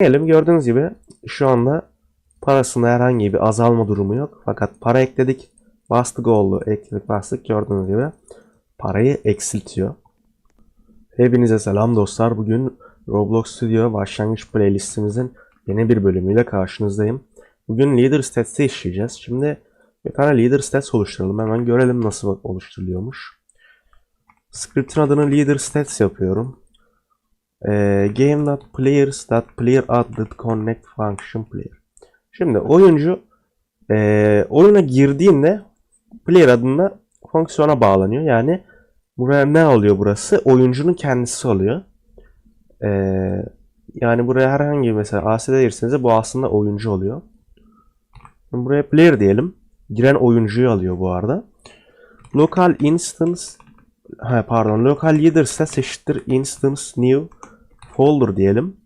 Diyelim gördüğünüz gibi şu anda parasında herhangi bir azalma durumu yok. Fakat para ekledik. Bastık oldu. Ekledik bastık gördüğünüz gibi parayı eksiltiyor. Hepinize selam dostlar. Bugün Roblox Studio başlangıç playlistimizin yeni bir bölümüyle karşınızdayım. Bugün Leader Stats'ı işleyeceğiz. Şimdi bir tane Leader Stats oluşturalım. Hemen görelim nasıl oluşturuluyormuş. Script'in adını Leader Stats yapıyorum. Ee, game.players.player connect function player. Şimdi oyuncu ee, oyuna girdiğinde player adına fonksiyona bağlanıyor. Yani buraya ne oluyor burası? Oyuncunun kendisi oluyor. Ee, yani buraya herhangi mesela AS'de girseniz bu aslında oyuncu oluyor. Şimdi buraya player diyelim. Giren oyuncuyu alıyor bu arada. Local instance ha, pardon local leader stats eşittir instance new folder diyelim.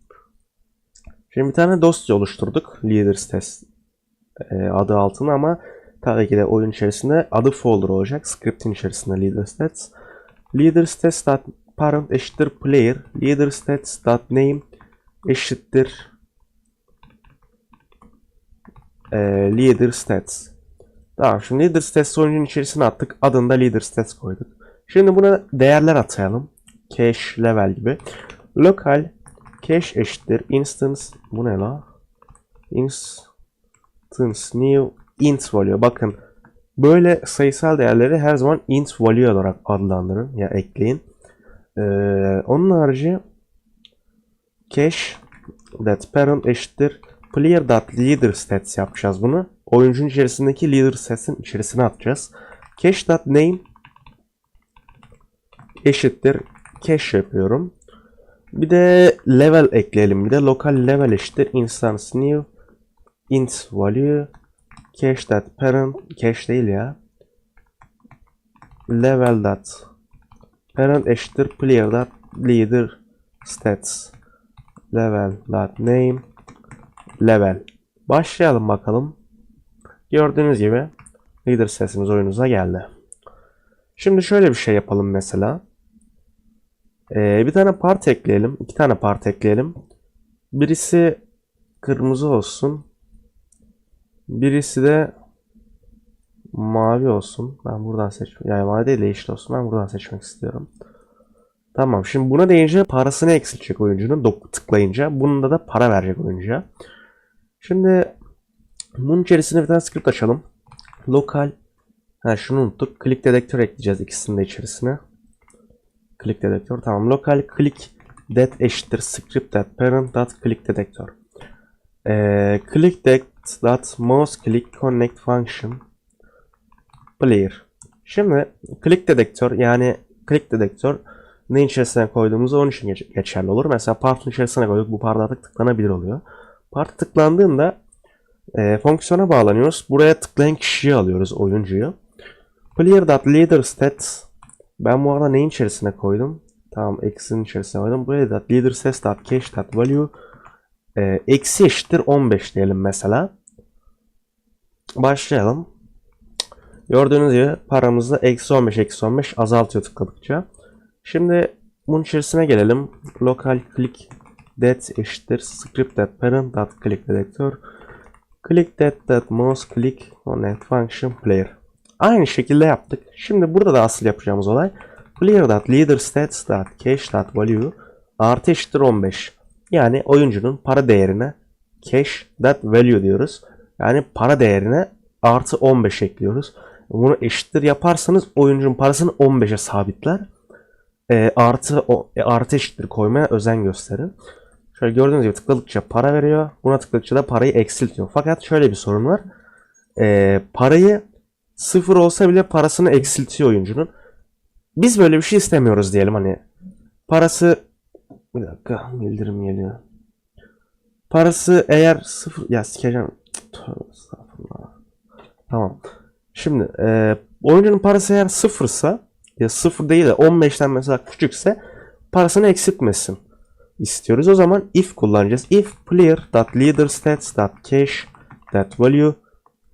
Şimdi bir tane dosya oluşturduk. Leader stats e, adı altına ama tabii ki de oyun içerisinde adı folder olacak. Script'in içerisinde leader stats. Leader stats parent eşittir player. Leader stats name eşittir e, leader stats. Tamam şimdi leader stats oyuncunun içerisine attık. Adını da leader stats koyduk. Şimdi buna değerler atayalım. Cache level gibi. Local cache eşittir instance bu ne la? Instance new int value. Bakın böyle sayısal değerleri her zaman int value olarak adlandırın ya ekleyin. Ee, onun harici cache that parent eşittir player.leader stats yapacağız bunu. Oyuncunun içerisindeki leader stats'in içerisine atacağız. Cache.name eşittir cache yapıyorum. Bir de level ekleyelim. Bir de local level eşittir instance new int value cache that parent cache değil ya. level that parent eşittir player that leader stats level that name level. Başlayalım bakalım. Gördüğünüz gibi leader sesimiz oyunumuza geldi. Şimdi şöyle bir şey yapalım mesela. Ee, bir tane part ekleyelim. iki tane part ekleyelim. Birisi kırmızı olsun. Birisi de mavi olsun. Ben buradan seçmek. Yani mavi değil de yeşil olsun. Ben buradan seçmek istiyorum. Tamam. Şimdi buna deyince parasını eksiltecek oyuncunun. Dok tıklayınca. Bunun da para verecek oyuncuya. Şimdi bunun içerisine bir tane script açalım. Lokal Ha şunu unuttuk. Click dedektör ekleyeceğiz ikisinin de içerisine. Click dedektör tamam. Lokal click that eşittir script that parent dot click dedektör. Ee, click that dot mouse click connect function player. Şimdi click dedektör yani click dedektör ne içerisine koyduğumuz onun için geç- geçerli olur. Mesela partın içerisine koyduk. Bu part artık tıklanabilir oluyor. Part tıklandığında e, fonksiyona bağlanıyoruz. Buraya tıklayan kişiyi alıyoruz oyuncuyu. Player.leader stats ben bu arada neyin içerisine koydum? Tamam eksinin içerisine koydum. Buraya da leader stats.cache.value e, eksi eşittir 15 diyelim mesela. Başlayalım. Gördüğünüz gibi paramızda eksi 15 eksi 15 azaltıyor tıkladıkça. Şimdi bunun içerisine gelelim. Local click that eşittir script that parent dot click dedektör click that that mouse click on that function player. Aynı şekilde yaptık. Şimdi burada da asıl yapacağımız olay player.leader stats.cache.value artı eşittir 15. Yani oyuncunun para değerine cache.value diyoruz. Yani para değerine artı 15 ekliyoruz. Bunu eşittir yaparsanız oyuncunun parasını 15'e sabitler. E, artı o, e, artı eşittir koymaya özen gösterin. Şöyle gördüğünüz gibi tıkladıkça para veriyor. Buna tıkladıkça da parayı eksiltiyor. Fakat şöyle bir sorun var. E, parayı sıfır olsa bile parasını eksiltiyor oyuncunun. Biz böyle bir şey istemiyoruz diyelim hani. Parası bir dakika bildirim geliyor. Parası eğer sıfır ya sikeceğim. Tamam. Şimdi e, oyuncunun parası eğer sıfırsa ya sıfır değil de 15'ten mesela küçükse parasını eksiltmesin istiyoruz. O zaman if kullanacağız. If player.leaderstats.cache.value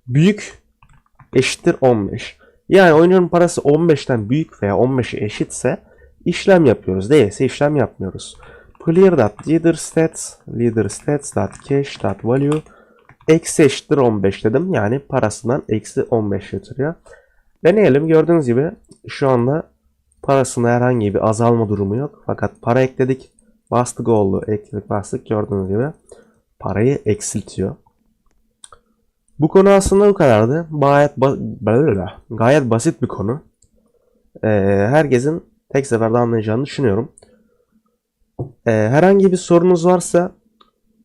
büyük eşittir 15. Yani oyuncunun parası 15'ten büyük veya 15'e eşitse işlem yapıyoruz. Değilse işlem yapmıyoruz. clear.leaderstats leaderstats.cache.value eksi eşittir 15 dedim. Yani parasından eksi 15 getiriyor. Deneyelim. Gördüğünüz gibi şu anda parasında herhangi bir azalma durumu yok. Fakat para ekledik. Bastık oldu. Ekledik bastık. Gördüğünüz gibi parayı eksiltiyor. Bu konu aslında bu kadardı. Gayet, ba- gayet basit bir konu. Ee, herkesin tek seferde anlayacağını düşünüyorum. Ee, herhangi bir sorunuz varsa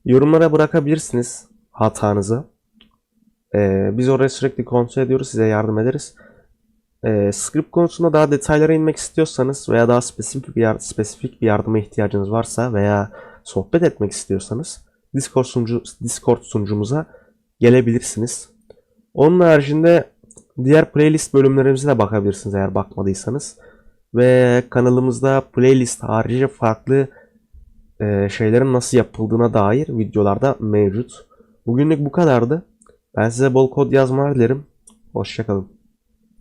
yorumlara bırakabilirsiniz hatanızı. Ee, biz oraya sürekli kontrol ediyoruz. Size yardım ederiz. Ee, script konusunda daha detaylara inmek istiyorsanız veya daha spesifik bir, yar- spesifik bir yardıma ihtiyacınız varsa veya sohbet etmek istiyorsanız Discord, sunucu, Discord sunucumuza gelebilirsiniz. Onun haricinde diğer playlist bölümlerimize de bakabilirsiniz eğer bakmadıysanız. Ve kanalımızda playlist harici farklı e, şeylerin nasıl yapıldığına dair videolarda mevcut. Bugünlük bu kadardı. Ben size bol kod yazmalar dilerim. Hoşçakalın.